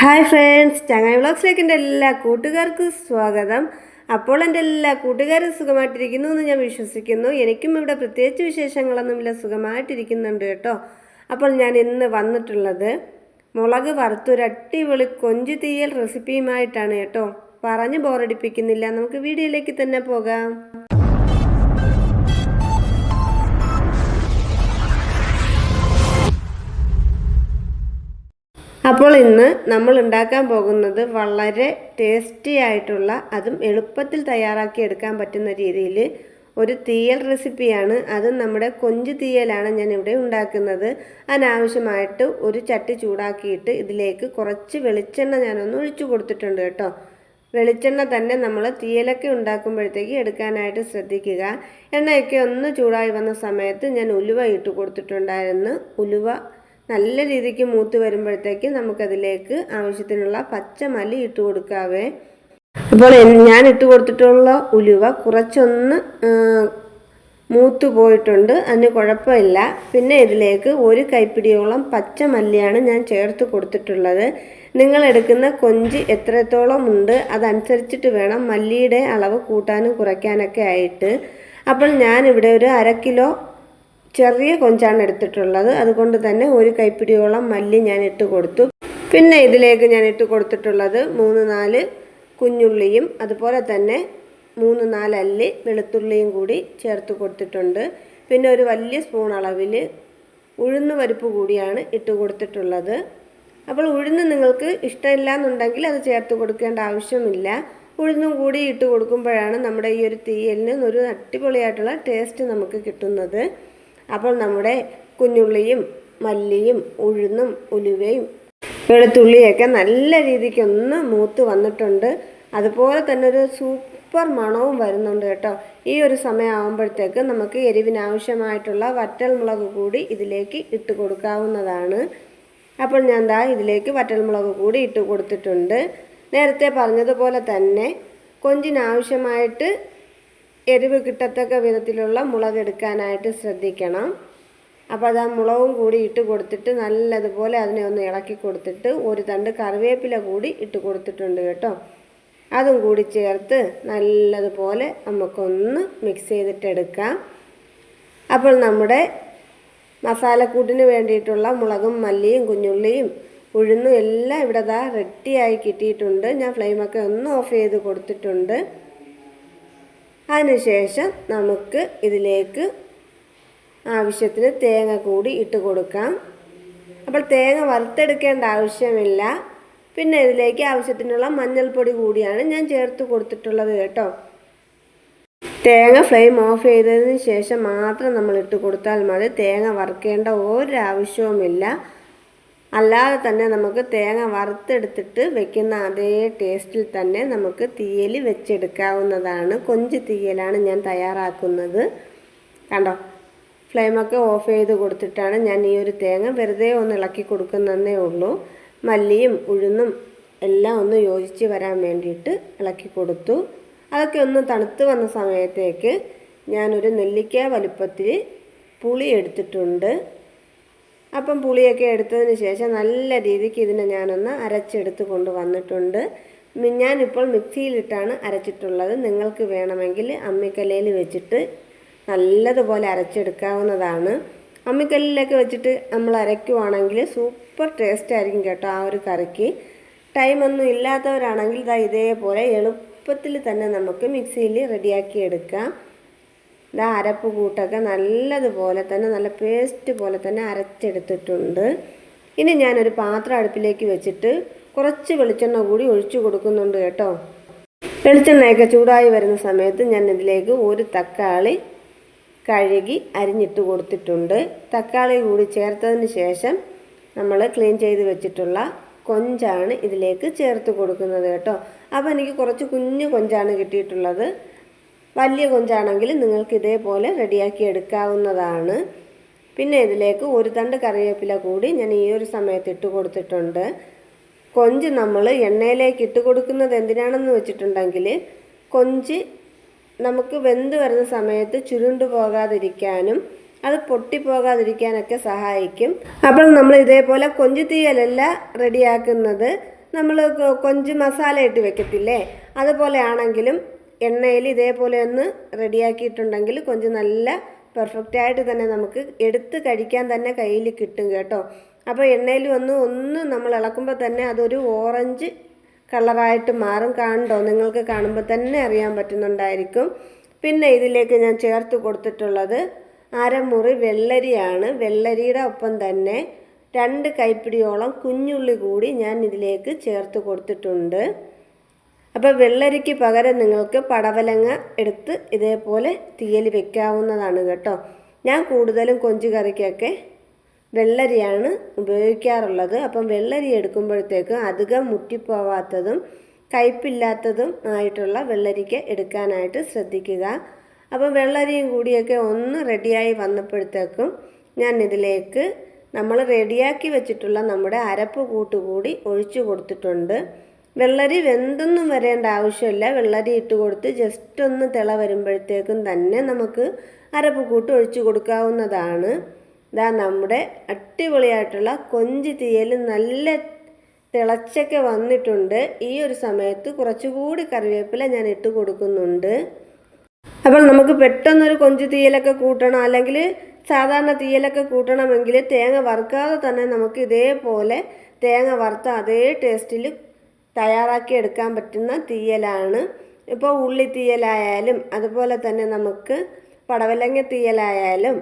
Hi friends ചങ്ങായി വ്ലോഗ്സിലേക്ക് എന്റെ എല്ലാ കൂട്ടുകാർക്കും സ്വാഗതം. അപ്പോൾ എന്റെ എല്ലാ കൂട്ടുകാരും സുഖമായിട്ടിരിക്കുന്നു എന്ന് ഞാൻ വിശ്വസിക്കുന്നു. എനിക്കും ഇവിടെ പ്രത്യേകിച്ച് വിശേഷങ്ങളൊന്നുമില്ല സുഖമായിട്ടിരിക്കുന്നുണ്ട് കേട്ടോ. അപ്പോൾ ഞാൻ ഇന്ന് വന്നിട്ടുള്ളത് മുളക് വറുത്തൊരു അടിപൊളി കൊഞ്ചു തീയൽ റെസിപ്പിയുമായിട്ടാണ് കേട്ടോ. പറഞ്ഞ് ബോറടിപ്പിക്കുന്നില്ല നമുക്ക് വീഡിയോയിലേക്ക് തന്നെ പോകാം. അപ്പോൾ ഇന്ന് നമ്മൾ ഉണ്ടാക്കാൻ പോകുന്നത് വളരെ ടേസ്റ്റി ആയിട്ടുള്ള അതും എളുപ്പത്തിൽ തയ്യാറാക്കി എടുക്കാൻ പറ്റുന്ന രീതിയിൽ ഒരു തീയൽ റെസിപ്പിയാണ്. അതും നമ്മുടെ കൊഞ്ച് തീയലാണ് ഞാൻ ഇവിടെ ഉണ്ടാക്കുന്നത്. അതിനാവശ്യമായിട്ട് ഒരു ചട്ടി ചൂടാക്കിയിട്ട് ഇതിലേക്ക് കുറച്ച് വെളിച്ചെണ്ണ ഞാനൊന്ന് ഒഴിച്ചു കൊടുത്തിട്ടുണ്ട് കേട്ടോ. വെളിച്ചെണ്ണ തന്നെ നമ്മൾ തീയലൊക്കെ ഉണ്ടാക്കുമ്പോഴത്തേക്ക് എടുക്കാനായിട്ട് ശ്രദ്ധിക്കുക. എണ്ണയൊക്കെ ഒന്ന് ചൂടായി വന്ന സമയത്ത് ഞാൻ ഉലുവ ഇട്ട് കൊടുത്തിട്ടുണ്ടായിരുന്നു. ഉലുവ നല്ല രീതിക്ക് മൂത്ത് വരുമ്പോഴത്തേക്ക് നമുക്കതിലേക്ക് ആവശ്യത്തിനുള്ള പച്ചമല്ലി ഇട്ട് കൊടുക്കാവേ. അപ്പോൾ ഞാൻ ഇട്ട് കൊടുത്തിട്ടുള്ള ഉലുവ കുറച്ചൊന്ന് മൂത്ത് പോയിട്ടുണ്ട്. അതിന് കുഴപ്പമില്ല. പിന്നെ ഇതിലേക്ക് ഒരു കൈപ്പിടിയോളം പച്ചമല്ലിയാണ് ഞാൻ ചേർത്ത് കൊടുത്തിട്ടുള്ളത്. നിങ്ങൾ എടുക്കുന്ന കൊഞ്ച് എത്രത്തോളം ഉണ്ട് അതനുസരിച്ചിട്ട് വേണം മല്ലിയുടെ അളവ് കൂട്ടാനും കുറയ്ക്കാനൊക്കെ ആയിട്ട്. അപ്പോൾ ഞാനിവിടെ ഒരു അര കിലോ ചെറിയ കൊഞ്ചാണ് എടുത്തിട്ടുള്ളത്. അതുകൊണ്ട് തന്നെ ഒരു കൈപ്പിടിയോളം മല്ലി ഞാൻ ഇട്ട് കൊടുത്തു. പിന്നെ ഇതിലേക്ക് ഞാൻ ഇട്ട് കൊടുത്തിട്ടുള്ളത് മൂന്ന് നാല് കുഞ്ഞുള്ളിയും അതുപോലെ തന്നെ മൂന്ന് നാല് അല്ലി വെളുത്തുള്ളിയും കൂടി ചേർത്ത് കൊടുത്തിട്ടുണ്ട്. പിന്നെ ഒരു വലിയ സ്പൂൺ അളവിൽ ഉഴുന്ന് പരിപ്പ് കൂടിയാണ് ഇട്ട് കൊടുത്തിട്ടുള്ളത്. അപ്പോൾ ഉഴുന്ന് നിങ്ങൾക്ക് ഇഷ്ടമില്ല എന്നുണ്ടെങ്കിൽ അത് ചേർത്ത് കൊടുക്കേണ്ട ആവശ്യമില്ല. ഉഴുന്നും കൂടി ഇട്ട് കൊടുക്കുമ്പോഴാണ് നമ്മുടെ ഈ ഒരു തീയലിന് ഒരു അടിപൊളിയായിട്ടുള്ള ടേസ്റ്റ് നമുക്ക് കിട്ടുന്നത്. അപ്പോൾ നമ്മുടെ കുഞ്ഞുള്ളിയും മല്ലിയും ഉഴുന്നും ഉലുവയും വെളുത്തുള്ളിയൊക്കെ നല്ല രീതിക്കൊന്ന് മൂത്ത് വന്നിട്ടുണ്ട്. അതുപോലെ തന്നെ ഒരു സൂപ്പർ മണവും വരുന്നുണ്ട് കേട്ടോ. ഈ ഒരു സമയമാകുമ്പോഴത്തേക്ക് നമുക്ക് എരിവിനാവശ്യമായിട്ടുള്ള വറ്റൽ മുളക് കൂടി ഇതിലേക്ക് ഇട്ട് കൊടുക്കാവുന്നതാണ്. അപ്പോൾ ഞാൻ ദാ ഇതിലേക്ക് വറ്റൽ മുളക് കൂടി ഇട്ട് കൊടുത്തിട്ടുണ്ട്. നേരത്തെ പറഞ്ഞതുപോലെ തന്നെ കൊഞ്ചിനാവശ്യമായിട്ട് എരിവ് കിട്ടത്തക്ക വിധത്തിലുള്ള മുളക് എടുക്കാനായിട്ട് ശ്രദ്ധിക്കണം. അപ്പോൾ അത് ആ മുളകും കൂടി ഇട്ട് കൊടുത്തിട്ട് നല്ലതുപോലെ അതിനെ ഒന്ന് ഇളക്കി കൊടുത്തിട്ട് ഒരു തണ്ട് കറിവേപ്പില കൂടി ഇട്ട് കൊടുത്തിട്ടുണ്ട് കേട്ടോ. അതും കൂടി ചേർത്ത് നല്ലതുപോലെ നമുക്കൊന്ന് മിക്സ് ചെയ്തിട്ടെടുക്കാം. അപ്പോൾ നമ്മുടെ മസാലക്കൂട്ടിന് വേണ്ടിയിട്ടുള്ള മുളകും മല്ലിയും കുഞ്ഞുള്ളിയും ഉഴുന്നും എല്ലാം ഇവിടെ ദാ റെഡിയായി കിട്ടിയിട്ടുണ്ട്. ഞാൻ ഫ്ലെയിമൊക്കെ ഒന്ന് ഓഫ് ചെയ്ത് കൊടുത്തിട്ടുണ്ട്. അതിനുശേഷം നമുക്ക് ഇതിലേക്ക് ആവശ്യത്തിന് തേങ്ങ കൂടി ഇട്ട് കൊടുക്കാം. അപ്പോൾ തേങ്ങ വറുത്തെടുക്കേണ്ട ആവശ്യമില്ല. പിന്നെ ഇതിലേക്ക് ആവശ്യത്തിനുള്ള മഞ്ഞൾപ്പൊടി കൂടിയാണ് ഞാൻ ചേർത്ത് കൊടുത്തിട്ടുള്ളത് കേട്ടോ. തേങ്ങ ഫ്ലെയിം ഓഫ് ചെയ്തതിന് ശേഷം മാത്രം നമ്മൾ ഇട്ട് കൊടുത്താൽ മതി. തേങ്ങ വറുക്കേണ്ട ഒരാവശ്യവുമില്ല. അല്ലാതെ തന്നെ നമുക്ക് തേങ്ങ വറുത്തെടുത്തിട്ട് വെക്കുന്ന അതേ ടേസ്റ്റിൽ തന്നെ നമുക്ക് തീയൽ വെച്ചെടുക്കാവുന്നതാണ്. കൊഞ്ച് തീയലാണ് ഞാൻ തയ്യാറാക്കുന്നത്. കണ്ടോ? ഫ്ലെയിമൊക്കെ ഓഫ് ചെയ്ത് കൊടുത്തിട്ടാണ് ഞാൻ ഈ ഒരു തേങ്ങ വെറുതെ ഒന്ന് ഇളക്കി കൊടുക്കുന്നതേ ഉള്ളൂ. മല്ലിയും ഉഴുന്നും എല്ലാം ഒന്ന് യോജിച്ച് വരാൻ വേണ്ടിയിട്ട് ഇളക്കി കൊടുത്തു. അതൊക്കെ ഒന്ന് തണുത്ത് വന്ന സമയത്തേക്ക് ഞാനൊരു നെല്ലിക്ക വലുപ്പത്തിൽ പുളി എടുത്തിട്ടുണ്ട്. അപ്പം പുളിയൊക്കെ എടുത്തതിന് ശേഷം നല്ല രീതിക്ക് ഇതിനെ ഞാനൊന്ന് അരച്ചെടുത്ത് കൊണ്ട് വന്നിട്ടുണ്ട്. ഞാനിപ്പോൾ മിക്സിയിലിട്ടാണ് അരച്ചിട്ടുള്ളത്. നിങ്ങൾക്ക് വേണമെങ്കിൽ അമ്മിക്കല്ലയിൽ വെച്ചിട്ട് നല്ലതുപോലെ അരച്ചെടുക്കാവുന്നതാണ്. അമ്മിക്കല്ലിലൊക്കെ വെച്ചിട്ട് നമ്മൾ അരയ്ക്കുവാണെങ്കിൽ സൂപ്പർ ടേസ്റ്റ് ആയിരിക്കും കേട്ടോ ആ ഒരു കറിക്ക്. ടൈമൊന്നും ഇല്ലാത്തവരാണെങ്കിൽ ഇതാ ഇതേപോലെ എളുപ്പത്തിൽ തന്നെ നമുക്ക് മിക്സിയിൽ റെഡിയാക്കി എടുക്കാം. ഇതാ അരപ്പ് കൂട്ടൊക്കെ നല്ലതുപോലെ തന്നെ നല്ല പേസ്റ്റ് പോലെ തന്നെ അരച്ചെടുത്തിട്ടുണ്ട്. ഇനി ഞാനൊരു പാത്രം അടുപ്പിലേക്ക് വെച്ചിട്ട് കുറച്ച് വെളിച്ചെണ്ണ കൂടി ഒഴിച്ചു കൊടുക്കുന്നുണ്ട് കേട്ടോ. വെളിച്ചെണ്ണയൊക്കെ ചൂടായി വരുന്ന സമയത്ത് ഞാൻ ഇതിലേക്ക് ഒരു തക്കാളി കഴുകി അരിഞ്ഞിട്ട് കൊടുത്തിട്ടുണ്ട്. തക്കാളി കൂടി ചേർത്തതിന് ശേഷം നമ്മൾ ക്ലീൻ ചെയ്ത് വെച്ചിട്ടുള്ള കൊഞ്ചാണ് ഇതിലേക്ക് ചേർത്ത് കൊടുക്കുന്നത് കേട്ടോ. അപ്പോൾ എനിക്ക് കുറച്ച് കുഞ്ഞു കൊഞ്ചാണ് കിട്ടിയിട്ടുള്ളത്. വലിയ കൊഞ്ചാണെങ്കിൽ നിങ്ങൾക്ക് ഇതേപോലെ റെഡിയാക്കി എടുക്കാവുന്നതാണ്. പിന്നെ ഇതിലേക്ക് ഒരു തണ്ട് കറിവേപ്പില കൂടി ഞാൻ ഈ ഒരു സമയത്ത് ഇട്ട് കൊടുത്തിട്ടുണ്ട്. കൊഞ്ച് നമ്മൾ എണ്ണയിലേക്ക് ഇട്ട് കൊടുക്കുന്നത് എന്തിനാണെന്ന് വെച്ചിട്ടുണ്ടെങ്കിൽ കൊഞ്ച് നമുക്ക് വെന്ത് വരുന്ന സമയത്ത് ചുരുണ്ടു പോകാതിരിക്കാനും അത് പൊട്ടിപ്പോകാതിരിക്കാനൊക്കെ സഹായിക്കും. അപ്പോൾ നമ്മൾ ഇതേപോലെ കൊഞ്ച് തീയലല്ല റെഡിയാക്കുന്നത്. നമ്മൾ കൊഞ്ച് മസാല ഇട്ട് വെക്കത്തില്ലേ? അതുപോലെ ആണെങ്കിലും എണ്ണയിൽ ഇതേപോലെ ഒന്ന് റെഡിയാക്കിയിട്ടുണ്ടെങ്കിൽ കൊഞ്ച് നല്ല പെർഫെക്റ്റ് ആയിട്ട് തന്നെ നമുക്ക് എടുത്ത് കഴിക്കാൻ തന്നെ കയ്യിൽ കിട്ടും കേട്ടോ. അപ്പോൾ എണ്ണയിൽ ഒന്ന് ഒന്ന് നമ്മൾ ഇളക്കുമ്പോൾ തന്നെ അതൊരു ഓറഞ്ച് കളറായിട്ട് മാറും. കാണണ്ടോ നിങ്ങൾക്ക് കാണുമ്പോൾ തന്നെ അറിയാൻ പറ്റുന്നുണ്ടായിരിക്കും. പിന്നെ ഇതിലേക്ക് ഞാൻ ചേർത്ത് കൊടുത്തിട്ടുള്ളത് അരമുറി വെള്ളരിയാണ്. വെള്ളരിയുടെ ഒപ്പം തന്നെ രണ്ട് കൈപ്പിടിയോളം കുഞ്ഞുള്ളി കൂടി ഞാൻ ഇതിലേക്ക് ചേർത്ത് കൊടുത്തിട്ടുണ്ട്. അപ്പോൾ വെള്ളരിക്ക് പകരം നിങ്ങൾക്ക് പടവലങ്ങ എടുത്ത് ഇതേപോലെ തീയൽ വെക്കാവുന്നതാണ് കേട്ടോ. ഞാൻ കൂടുതലും കൊഞ്ച് കറിക്കൊക്കെ വെള്ളരിയാണ് ഉപയോഗിക്കാറുള്ളത്. അപ്പം വെള്ളരി എടുക്കുമ്പോഴത്തേക്ക് അധികം മുറ്റിപ്പോവാത്തതും കയ്പില്ലാത്തതും ആയിട്ടുള്ള വെള്ളരിക്ക എടുക്കാനായിട്ട് ശ്രദ്ധിക്കുക. അപ്പം വെള്ളരിയും കൂടിയൊക്കെ ഒന്ന് റെഡിയായി വന്നപ്പോഴത്തേക്കും ഞാൻ ഇതിലേക്ക് നമ്മൾ റെഡിയാക്കി വെച്ചിട്ടുള്ള നമ്മുടെ അരപ്പ് കൂട്ടുകൂടി ഒഴിച്ചു കൊടുത്തിട്ടുണ്ട്. വെള്ളരി വെന്തൊന്നും വരേണ്ട ആവശ്യമില്ല. വെള്ളരി ഇട്ട് കൊടുത്ത് ജസ്റ്റ് ഒന്ന് തിള വരുമ്പോഴത്തേക്കും തന്നെ നമുക്ക് അരപ്പ് കൂട്ട് ഒഴിച്ചു കൊടുക്കാവുന്നതാണ്. ഇതാ നമ്മുടെ അടിപൊളിയായിട്ടുള്ള കൊഞ്ച് തീയൽ നല്ല തിളച്ചൊക്കെ വന്നിട്ടുണ്ട്. ഈ ഒരു സമയത്ത് കുറച്ചുകൂടി കറിവേപ്പില ഞാൻ ഇട്ട് കൊടുക്കുന്നുണ്ട്. അപ്പോൾ നമുക്ക് പെട്ടെന്നൊരു കൊഞ്ച് തീയലൊക്കെ കൂട്ടണം. അല്ലെങ്കിൽ സാധാരണ തീയലൊക്കെ കൂട്ടണമെങ്കിൽ തേങ്ങ വറുക്കാതെ തന്നെ നമുക്ക് ഇതേപോലെ തേങ്ങ വറുത്ത അതേ ടേസ്റ്റിൽ തയ്യാറാക്കി എടുക്കാൻ പറ്റുന്ന തീയലാണ്. ഇപ്പോൾ ഉള്ളി തീയലായാലും അതുപോലെ തന്നെ നമുക്ക് പടവലങ്ങ തീയലായാലും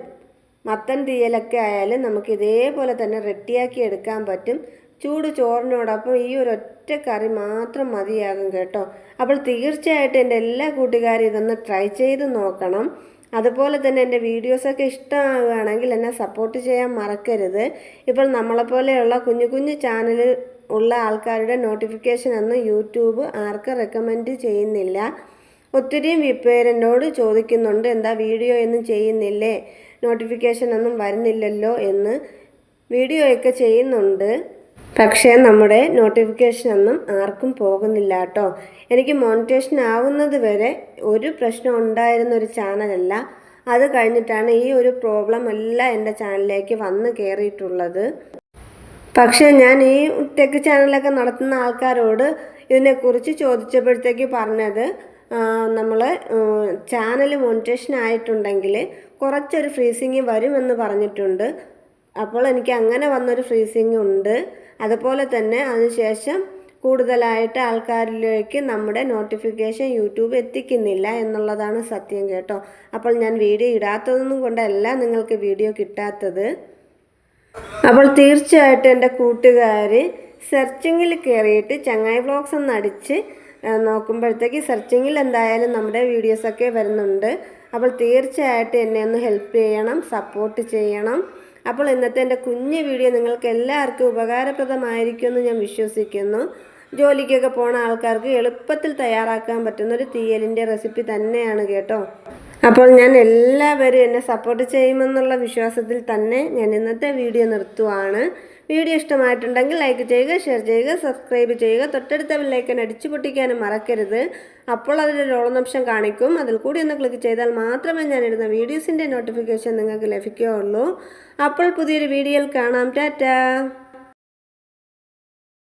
മത്തൻ തീയലൊക്കെ ആയാലും നമുക്ക് ഇതേപോലെ തന്നെ റെഡിയാക്കി എടുക്കാൻ പറ്റും. ചൂട് ചോറിനോടൊപ്പം ഈ ഒരു ഒറ്റ കറി മാത്രം മതിയാകും കേട്ടോ. അപ്പോൾ തീർച്ചയായിട്ടും എന്റെ എല്ലാ കൂട്ടുകാരും ഇതൊന്ന് ട്രൈ ചെയ്ത് നോക്കണം. അതുപോലെ തന്നെ എന്റെ വീഡിയോസൊക്കെ ഇഷ്ടമാവുകയാണെങ്കിൽ എന്നെ സപ്പോർട്ട് ചെയ്യാൻ മറക്കരുത്. ഇപ്പോൾ നമ്മളെപ്പോലെയുള്ള കുഞ്ഞു കുഞ്ഞു ചാനൽ ഉള്ള ആൾക്കാരുടെ നോട്ടിഫിക്കേഷൻ ഒന്നും യൂട്യൂബ് ആർക്കും റെക്കമെൻഡ് ചെയ്യുന്നില്ല. ഒത്തിരിയും പേരെന്നോട് ചോദിക്കുന്നുണ്ട് എന്താ വീഡിയോ ഒന്നും ചെയ്യുന്നില്ലേ? നോട്ടിഫിക്കേഷൻ ഒന്നും വരുന്നില്ലല്ലോ? എന്ന് വീഡിയോയൊക്കെ ചെയ്യുന്നുണ്ട്. പക്ഷേ നമ്മുടെ നോട്ടിഫിക്കേഷൻ ഒന്നും ആർക്കും പോകുന്നില്ല കേട്ടോ. എനിക്ക് മോണിറ്റേഷൻ ആവുന്നത് വരെ ഒരു പ്രശ്നം ഉണ്ടായിരുന്ന ഒരു ചാനലല്ല അത് കഴിഞ്ഞിട്ടാണ് ഈ ഒരു പ്രോബ്ലം എല്ലാം എന്റെ ചാനലിലേക്ക് വന്ന് കയറിയിട്ടുള്ളത് പക്ഷേ ഞാൻ ഈ ടെക് ചാനലൊക്കെ നടത്തുന്ന ആൾക്കാരോട് ഇതിനെക്കുറിച്ച് ചോദിച്ചപ്പോഴത്തേക്ക് പറഞ്ഞത് നമ്മൾ ചാനൽ മോണിറ്റേഷൻ ആയിട്ടുണ്ടെങ്കിൽ കുറച്ചൊരു ഫ്രീസിങ് വരുമെന്ന് പറഞ്ഞിട്ടുണ്ട്. അപ്പോൾ എനിക്ക് അങ്ങനെ വന്നൊരു ഫ്രീസിങ് ഉണ്ട്. അതുപോലെ തന്നെ അതിനുശേഷം കൂടുതലായിട്ട് ആൾക്കാരിലേക്ക് നമ്മുടെ നോട്ടിഫിക്കേഷൻ യൂട്യൂബ് എത്തിക്കുന്നില്ല എന്നുള്ളതാണ് സത്യം കേട്ടോ. അപ്പോൾ ഞാൻ വീഡിയോ ഇടാത്തതൊന്നും കൊണ്ടല്ല നിങ്ങൾക്ക് വീഡിയോ കിട്ടാത്തത്. അപ്പോൾ തീർച്ചയായിട്ടും എന്റെ കൂട്ടുകാർ സെർച്ചിങ്ങിൽ കയറിയിട്ട് ചങ്ങായി വ്ളോഗ്സ് ഒന്ന് അടിച്ച് നോക്കുമ്പോഴത്തേക്ക് സെർച്ചിങ്ങിൽ എന്തായാലും നമ്മുടെ വീഡിയോസൊക്കെ വരുന്നുണ്ട്. അപ്പോൾ തീർച്ചയായിട്ടും എന്നെ ഒന്ന് ഹെൽപ്പ് ചെയ്യണം സപ്പോർട്ട് ചെയ്യണം. അപ്പോൾ ഇന്നത്തെ എന്റെ കുഞ്ഞു വീഡിയോ നിങ്ങൾക്ക് എല്ലാവർക്കും ഉപകാരപ്രദമായിരിക്കുമെന്ന് ഞാൻ വിശ്വസിക്കുന്നു. ജോലിക്കൊക്കെ പോണ ആൾക്കാർക്ക് എളുപ്പത്തിൽ തയ്യാറാക്കാൻ പറ്റുന്ന ഒരു തീയലിന്റെ റെസിപ്പി തന്നെയാണ് കേട്ടോ. അപ്പോൾ ഞാൻ എല്ലാവരും എന്നെ സപ്പോർട്ട് ചെയ്യുമെന്നുള്ള വിശ്വാസത്തിൽ തന്നെ ഞാൻ ഇന്നത്തെ വീഡിയോ നിർത്തുവാണ്. വീഡിയോ ഇഷ്ടമായിട്ടുണ്ടെങ്കിൽ ലൈക്ക് ചെയ്യുക ഷെയർ ചെയ്യുക സബ്സ്ക്രൈബ് ചെയ്യുക. തൊട്ടടുത്ത ബെല്ലൈക്കൻ അടിച്ചു പൊട്ടിക്കാനും മറക്കരുത്. അപ്പോൾ അതിലൊരു ഓളനംശം കാണിക്കും. അതിൽ കൂടി ഒന്ന് ക്ലിക്ക് ചെയ്താൽ മാത്രമേ ഞാൻ ഇടുന്ന വീഡിയോസിന്റെ നോട്ടിഫിക്കേഷൻ നിങ്ങൾക്ക് ലഭിക്കുകയുള്ളൂ. അപ്പോൾ പുതിയൊരു വീഡിയോയിൽ കാണാം. ടാറ്റാ.